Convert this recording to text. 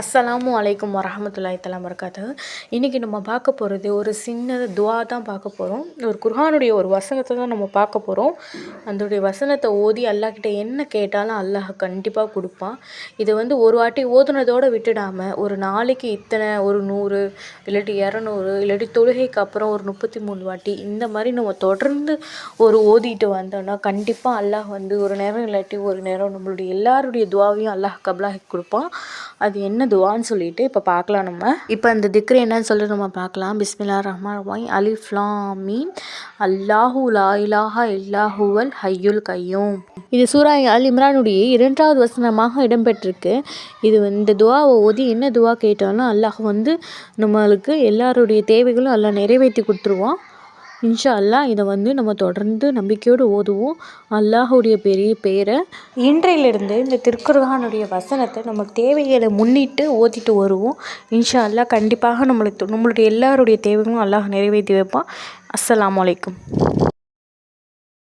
அஸ்ஸலாமு அலைக்கும் வரஹமத்துல்லாஹி தலாம் வரகாத்து இன்றைக்கி நம்ம பார்க்க போகிறது ஒரு சின்ன துவா தான் பார்க்க போகிறோம் ஒரு குர்ஹானுடைய ஒரு வசனத்தை தான் நம்ம பார்க்க போகிறோம் அதோடைய வசனத்தை ஓதி அல்லாஹ்கிட்ட என்ன கேட்டாலும் அல்லாஹ் கண்டிப்பாக கொடுப்பான். இதை வந்து ஒரு வாட்டி ஓதுனதோடு விட்டுடாமல் ஒரு நாளைக்கு இத்தனை ஒரு நூறு இல்லாட்டி இரநூறு இல்லாட்டி தொழுகைக்கு அப்புறம் ஒரு முப்பத்தி மூணு வாட்டி இந்த மாதிரி நம்ம தொடர்ந்து ஒரு ஓதிட்டு வந்தோம்னா கண்டிப்பாக அல்லாஹ் வந்து ஒரு நேரம் இல்லாட்டி ஒரு நேரம் நம்மளுடைய எல்லாருடைய துவாவையும் அல்லாஹ் கபலாகி கொடுப்பான். அது என்ன துவான்னு சொல்லிட்டு இப்போ பார்க்கலாம் நம்ம. இப்போ அந்த திக்ரு என்னன்னு சொல்லிட்டு நம்ம பார்க்கலாம் பிஸ்மில்லா ரஹ்மான் ரஹீம். அலிஃப்லாம் மீன் அல்லாஹு லா இலாஹா இல்லாஹுவல் ஹையுல் கையூம். இது சூரா அல் இம்ரானுடைய இரண்டாவது வசனமாக இடம்பெற்றிருக்கு. இது வந்து இந்த துவாவை ஓதி என்ன துவா கேட்டாலும் அல்லாஹ் வந்து நம்மளுக்கு எல்லாருடைய தேவைகளும் எல்லாம் நிறைவேற்றி கொடுத்துருவான். இன்ஷா அல்லாஹ் இதை வந்து நம்ம தொடர்ந்து நம்பிக்கையோடு ஓதுவோம். அல்லாஹுடைய பெரிய பேரை. இன்றையிலிருந்து இந்த திருக்குர்ஹானுடைய வசனத்தை நம்ம தேவைகளை முன்னிட்டு ஓதிட்டு வருவோம். இன்ஷா அல்லாஹ் கண்டிப்பாக நம்மளுக்கு நம்மளுடைய எல்லாருடைய தேவைகளும் அல்லாஹ் நிறைவேற்றி வைப்பான். அஸ்லாம் அலைக்கும்.